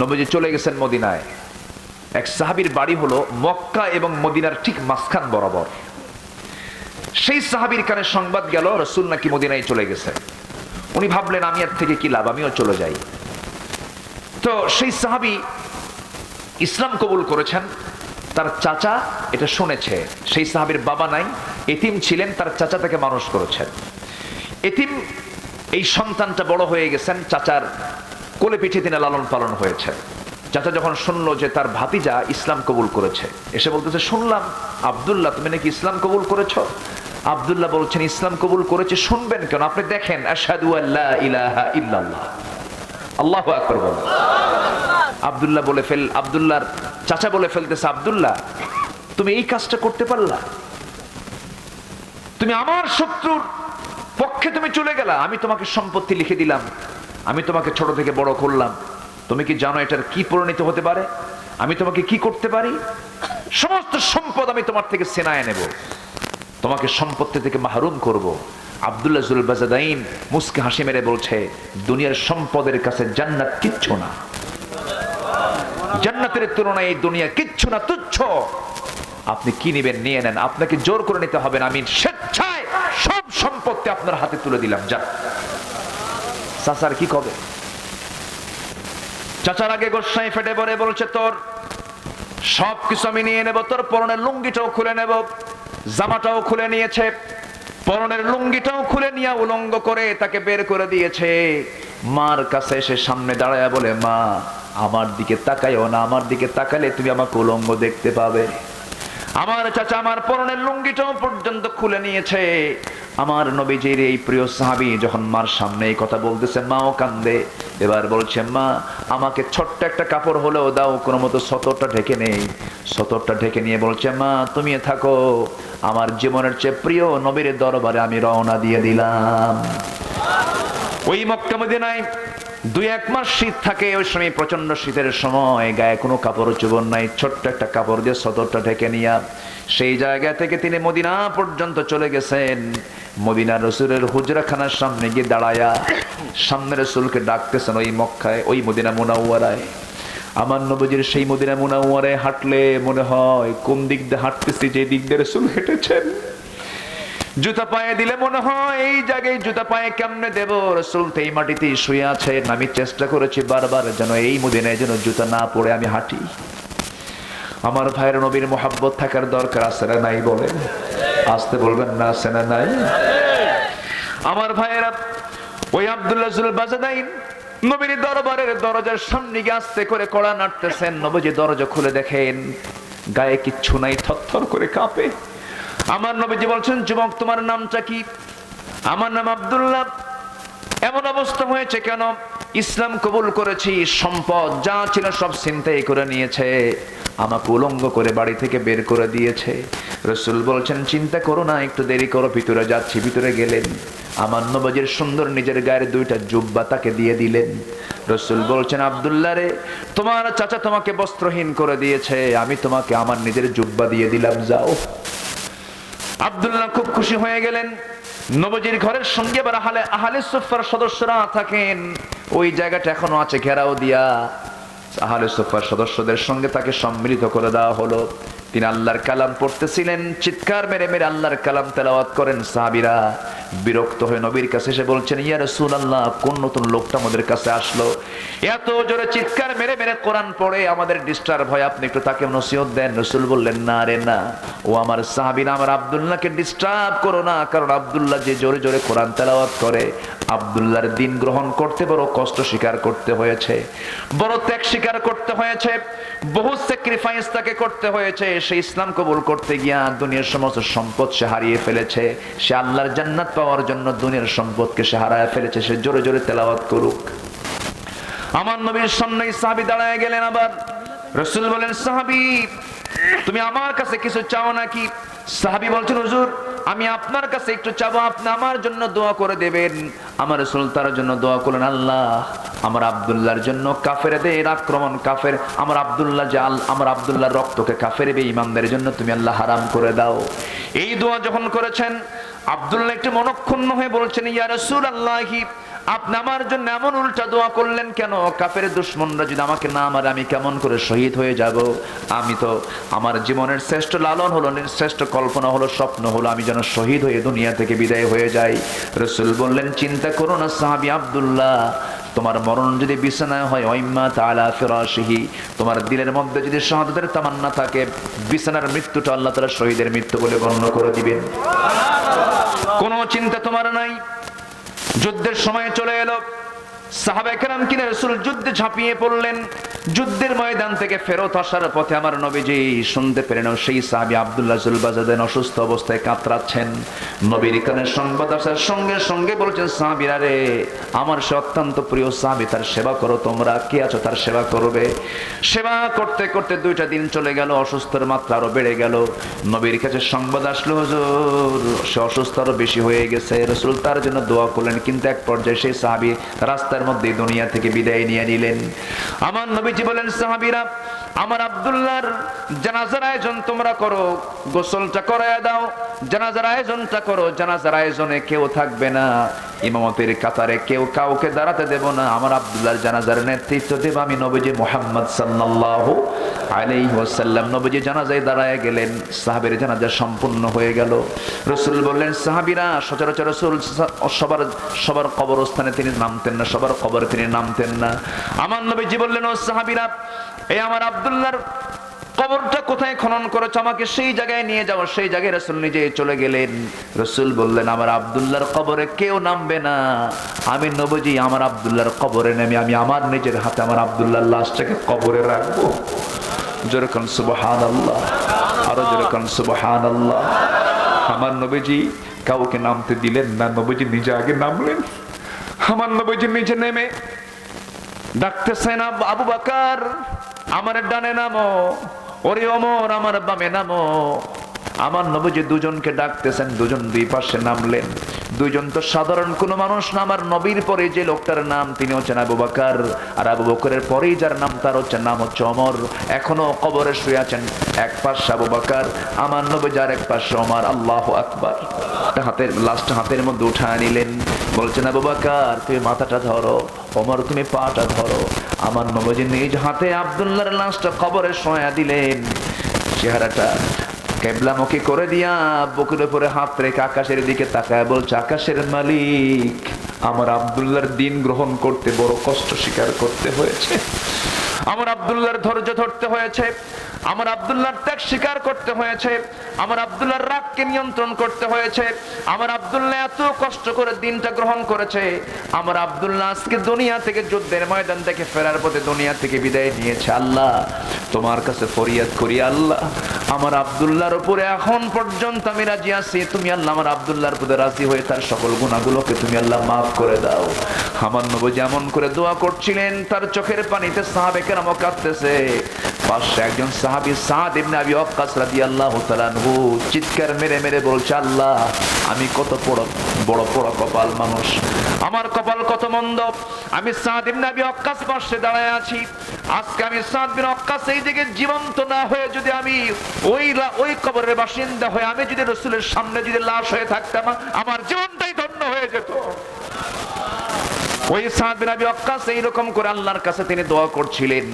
নবীজি চলে গেছেন মদিনায়। এক সাহাবীর বাড়ি হলো মক্কা এবং মদিনার ঠিক মাঝখান বরাবর। সেই সাহাবীর কানে সংবাদ গেল, রসুল নাকি মদিনায় চলে গেছে উনি ভাবলেন, আমি এর থেকে কি লাভ? আমিও চলে যাই। তো সেই সাহাবী ইসলাম কবুল করেছেন। তার চাচা এটা শুনেছে। সেই সাহাবীর বাবা নাই, এতিম ছিলেন, তার চাচা তাকে মানুষ করেছেন। এতিম এই সন্তানটা বড় হয়ে গেছেন, চাচার কোলে পিঠে তিনি লালন পালন হয়েছে চাচা যখন শুনলো যে তার ভাতিজা ইসলাম কবুল করেছে, এসে বলতেছে, শুনলাম, আব্দুল্লাহ, তুমি নাকি ইসলাম কবুল করেছ? আব্দুল্লাহ বলছেন, ইসলাম কবুল করেছে, শুনবেন কেন? আপনি দেখেন আল্লাহু আব্দুল্লাহ বলে ফেল, আব্দুল্লাহর চাচা বলে ফেলতেছে, আব্দুল্লাহ, তুমি এই কাজটা করতে পারলা? তুমি আমার শত্রুর পক্ষে তুমি চলে গেলা, আমি তোমাকে সম্পত্তি লিখে দিলাম। আমি তোমাকে ছোট থেকে বড় করলাম। তুমি কি জানো এটার কি পরিণত হতে পারে? আমি তোমাকে কি করতে পারি? সমস্ত সম্পদ আমি তোমার থেকে সেনায় নেব। তোমাকে সম্পত্তি থেকে মাহরুম করব। জুল বাজাদাইন মুসকে হাসি মেরে বলছে, দুনিয়ার সম্পদের কাছে জান্নাত কিচ্ছু না। জান্নাতের তুলনায় এই দুনিয়া কিচ্ছু না, তুচ্ছ। আপনি কি নেবেন নিয়ে নেন। আপনাকে জোর করে নিতে হবে না। আমি স্বেচ্ছায় সব সম্পত্তি আপনার হাতে তুলে দিলাম। যা চাচার কি কবে? চাচার আগে গোসাই ফেটে পড়ে বলছে, তোর সব কিছু আমি নিয়ে নেব। তোর পরনের লুঙ্গিটাও খুলে নেব। জামাটাও খুলে নিয়েছে। পরনের লুঙ্গিটাও খুলে নিয়ে উলঙ্গ করে তাকে বের করে দিয়েছে। মার কাছে এসে সামনে দাঁড়ায় বলে, মা, আমার দিকে তাকাইও না। আমার দিকে তাকালে তুমি আমাকে উলঙ্গ দেখতে পাবে। আমার চাচা আমার পরনের লুঙ্গিটাও পর্যন্ত খুলে নিয়েছে। আমার নবীজির এই প্রিয় সাহাবি যখন মার সামনে এই কথা বলতেছে, মাও কান্দে। এবার বলছে, মা, আমাকে ছোট্ট একটা কাপড় হলেও দাও, কোনো মতো সতরটা ঢেকে নেই। সতরটা ঢেকে নিয়ে বলছে, মা তুমি থাকো। আমার জীবনের চেয়ে প্রিয় নবীর দরবারে আমি রওনা দিয়ে দিলাম। ওই মক্কা মদিনায় দুই এক মাস শীত থাকে, ওই সময় প্রচণ্ড শীতের সময়, গায়ে কোনো কাপড় চুবন নাই, ছোট্ট একটা কাপড় দিয়ে সদরটা ঢেকে নিয়া সেই জায়গা থেকে তিনি মদিনা পর্যন্ত চলে গেছেন। মদিনা রসুলের হুজরাখানার সামনে গিয়ে দাঁড়ায়া সামনে রসুলকে ডাকতেছেন, ওই মক্কায়, ওই মদিনা মুনাওয়ারায়। আমার নবজির সেই মদিনা মুনাওয়ারায় হাঁটলে মনে হয়, কোন দিক দিয়ে হাঁটতেছি, যে দিক দিয়ে রসুল হেঁটেছেন? জুতা পায়ে দিলে মনে হয়, এই জায়গায় জুতা পায়ে কেমনে দেব? রসুল তো এই মাটিতে শুয়ে আছে। আমি চেষ্টা করেছি বারবার যেন এই মদিনায় যেন জুতা না পড়ে আমি হাঁটি। আমার ভাইয়ের নবীর মোহাব্বত থাকার দরকার আছে না নাই বলেন? আসতে বলবেন না আছে না নাই? আমার ভাইয়েরা, ওই আব্দুল্লাহ বাজাদাইন নবীর দরবারের দরজার সামনে গিয়ে আস্তে করে কড়া নাড়তেছেন। নবীজি দরজা খুলে দেখেন, গায়ে কিচ্ছু নাই, থরথর করে কাঁপে। আমার নবীজি বলছেন, যুবক, তোমার নামটা কি? আমার নাম আব্দুল্লাহ। এমন অবস্থা হয়েছে কেন? ইসলাম কবুল করেছি, সম্পদ যা ছিল সব চিন্তাই করে নিয়েছে। আমাকে উলঙ্গ করে বাড়ি থেকে বের করে দিয়েছে। রসুল বলছেন, চিন্তা করো না, একটু দেরি করো, ভিতরে যাচ্ছি, ভিতরে গেলেন। আমার নবজির সুন্দর নিজের গায়ের দুইটা জুব্বা তাকে দিয়ে দিলেন। রসুল বলছেন, আবদুল্লাহ রে, তোমার চাচা তোমাকে বস্ত্রহীন করে দিয়েছে, আমি তোমাকে আমার নিজের জুব্বা দিয়ে দিলাম, যাও। আব্দুল্লাহ খুব খুশি হয়ে গেলেন। নবজির ঘরের সঙ্গে আহলে আহলে সুফার সদস্যরা থাকেন। ওই জায়গাটা এখনও আছে, ঘেরাও দিয়া। আহলে সুফার সদস্যদের সঙ্গে তাকে সম্মিলিত করে দেওয়া হলো। তিনি আল্লাহর কালাম পড়তেছিলেন, চিৎকার মেরে মেরে আল্লাহর কালাম তেলাওয়াত করেন সাহাবিরা। বিরক্ত হয়ে নবীর কাছে এসে বলছেন, ইয়া রাসূলুল্লাহ, কোন নতুন লোকটা আমাদের কাছে আসলো? এত জোরে চিৎকার মেরে মেরে কোরআন পড়ে, আমাদের ডিস্টার্ব হয়, আপনি একটু তাকে নসিহত দেন। রসুল বললেন, না রে, না। ও আমার সাহাবিনা আমার আব্দুল্লাহকে ডিস্টার্ব করো না, কারণ আব্দুল্লাহ যে জোরে জোরে কোরআন তেলাওয়াত করে আব্দুল্লাহর দিন গ্রহণ করতে বড় কষ্ট স্বীকার করতে হয়েছে, বড় ত্যাগ স্বীকার করতে হয়েছে, বহু স্যাক্রিফাইস তাকে করতে হয়েছে, সে ইসলাম কবুল করতে গিয়া দুনিয়ার সমস্ত সম্পদ সে হারিয়ে ফেলেছে, সে আল্লাহর জান্নাত পাওয়ার জন্য দুনিয়ার সম্পদকে সে হারায় ফেলেছে, সে জোরে জোরে তেলাওয়াত করুক। আমার নবীর সামনে সাহাবি দাঁড়ায় গেলেন আবার, রসুল বলেন, সাহাবি, তুমি আমার কাছে কিছু চাও নাকি? সাহাবি বলছেন, হুজুর আমি আপনার কাছে একটু চাবো, আপনি আমার জন্য দোয়া করে দেবেন। আমার রসুল তার জন্য দোয়া করলেন, আল্লাহ, আমার আবদুল্লাহর জন্য কাফের এর আক্রমণ কাফের, আমার আবদুল্লাহ জাল আমার আবদুল্লাহর রক্তকে কাফের বে ইমানদের জন্য তুমি আল্লাহ হারাম করে দাও। এই দোয়া যখন করেছেন, আবদুল্লাহ একটু মনক্ষুণ্ণ হয়ে বলছেন, ইয়া রসুল আল্লাহি আপনি আমার জন্য এমন উল্টা দোয়া করলেন কেন? কাপের দুশ্মনরা যদি আমাকে না মারে, আমি কেমন করে শহীদ হয়ে যাব? আমি তো আমার জীবনের শ্রেষ্ঠ লালন হলো, শ্রেষ্ঠ কল্পনা হলো, স্বপ্ন হলো, আমি যেন শহীদ হয়ে দুনিয়া থেকে বিদায় হয়ে যাই। রসুল বললেন, চিন্তা করো না সাহাবি আব্দুল্লাহ, তোমার মরণ যদি বিছানায় হয় ওইম্মা তালা ফিরাশিহি, তোমার দিলের মধ্যে যদি শাহাদাতের তামান্না থাকে, বিছানার মৃত্যুটা আল্লাহ তাআলা শহীদের মৃত্যু বলে গণ্য করে দিবেন। কোনো চিন্তা তোমার নাই? যুদ্ধের সময় চলে এলো। রসুল যুদ্ধে ঝাঁপিয়ে পড়লেন। যুদ্ধের ময়দান থেকে ফেরত আসার পথে আমার শুনতে সেই সাহাবি আব্দুল্লাহ জুলবাজাদেন অসুস্থ অবস্থায় কাতরাচ্ছেন। নবীর সংবাদ আসার সঙ্গে সঙ্গে সাহাবিরা রে, আমার সে অত্যন্ত প্রিয় সাহাবি, তার সেবা করো তোমরা। কে আছো তার সেবা করবে? সেবা করতে করতে দুইটা দিন চলে গেল, অসুস্থের মাত্রা আরও বেড়ে গেল। নবীর কাছে সংবাদ আসলো, হুজুর, সে অসুস্থ আরও বেশি হয়ে গেছে। রসুল তার জন্য দোয়া করলেন, কিন্তু এক পর্যায়ে সেই সাহাবি রাস্তার মধ্যে দুনিয়া থেকে বিদায় নিয়ে নিলেন। আমার নবীজি বলেন সাহাবিরা আমার আব্দুল্লাহর জানাজার আয়োজন তোমরা করো, গোসলটা করায় দাও, জানাজার আয়োজনটা করো, জানাজার আয়োজনে কেউ থাকবে না, ইমামতের কাতারে কেউ কাউকে দাঁড়াতে দেব না, আমার আব্দুল্লাহর জানাজার নেতৃত্ব দেব আমি নবীজি মোহাম্মদ সাল্লাল্লাহু আলাইহি ওয়াসাল্লাম। নবীজি জানাজায় দাঁড়ায় গেলেন, সাহাবের জানাজা সম্পূর্ণ হয়ে গেল। রসুল বললেন, সাহাবিরা, সচরাচর রসুল সবার সবার কবরস্থানে তিনি নামতেন না, সবার কবরে তিনি নামতেন না। আমার নবীজি বললেন, ও সাহাবিরা এই আমার আব্দুল্লাহর কবরটা কোথায় খনন করেছ? আমাকে সেই জায়গায় নিয়ে যাও। সেই জায়গায় রসুল নিজে চলে গেলেন। রসুল বললেন, আমার আব্দুল্লাহর কবরে কেউ নামবে না। আমি নবজি, আমার আব্দুল্লাহর কবরে নেমে আমি আমার নিজের হাতে আমার আব্দুল্লাহর লাশটাকে কবরে রাখব। যেরকম সুবহান আল্লাহ আরও যেরকম সুবহান আল্লাহ আমার নবীজি কাউকে নামতে দিলেন না। নবীজি নিজে আগে নামলেন। আমার নবীজি নিজে নেমে ডাকতেছেন, আবু বাকার আমার ডানে নামো, ওরে অমর আমার বামে নামো। আমার নবীজি দুজনকে ডাকতেছেন, দুজন দুই পাশে নামলেন। দুজন তো সাধারণ কোনো মানুষ না, আমার নবীর পরে যে লোকটার নাম তিনি হচ্ছেন আবু বাকার। আর আবু বকরের পরেই যার নাম তার হচ্ছে, নাম হচ্ছে অমর। এখনও কবরে শুয়ে আছেন, এক পাশে আবু বাকার, আমার নবী যার এক পাশে অমর। আল্লাহ আকবার। হাতের লাস্ট হাতের মধ্যে উঠায় নিলেন। বলছেন, আবু বাকার, তুমি মাথাটা ধরো, অমর, তুমি পাটা ধরো। আমার নবজি নিজ হাতে আবদুল্লার লাশটা কবরে সয়া দিলেন। চেহারাটা কেবলামুখী করে দিয়া বুকের উপরে হাত রেখে আকাশের দিকে তাকায় বলছে, আকাশের মালিক, আমার আবদুল্লার দিন গ্রহণ করতে বড় কষ্ট স্বীকার করতে হয়েছে। আমার আবদুল্লার ধৈর্য ধরতে হয়েছে। আমার আব্দুল্লাহর ত্যাগ স্বীকার করতে হয়েছে, আমার আব্দুল্লাহর রাগকে নিয়ন্ত্রণ করতে হয়েছে, আমার আব্দুল্লাহ এত কষ্ট করে দিনটা গ্রহণ করেছে, আমার আব্দুল্লাহ আজকে দুনিয়া থেকে যুদ্ধের ময়দান থেকে ফেরার পথে দুনিয়া থেকে বিদায় নিয়েছে। আল্লাহ, তোমার কাছে ফরিয়াদ করি, আল্লাহ, আমার আব্দুল্লাহর উপরে এখন পর্যন্ত আমি রাজি আছি, তুমি আল্লাহ আমার আব্দুল্লাহর প্রতি রাজি হয়ে তার সকল গুণাগুলোকে তুমি আল্লাহ মাফ করে দাও। আমার নবী যেমন করে দোয়া করছিলেন, তার চোখের পানিতে সাহাবে কেরাম কাঁদতেছে। পাশে একজন সাহাবী সাদ আবি চিৎকার মেরে মেরে বলছে, আল্লাহ, আমি কত বড় বড় বড় কপাল মানুষ। আমার কপাল কত মন্দ। আমি সাদ ইবনে আবি ওয়াক্কাস পাশে দাঁড়ায় আছি। আজকে আমি সাদ বিন ওয়াক্কাস এই দিকে জীবন্ত না হয়ে যদি আমি ওই ওই কবরের বাসিন্দা হয়ে, আমি যদি রসুলের সামনে যদি লাশ হয়ে থাকতাম, আমার জীবনটাই ধন্য হয়ে যেত। ওই সাদ বিন আবি ওয়াক্কাস এইরকম করে আল্লাহর কাছে তিনি দোয়া করছিলেন।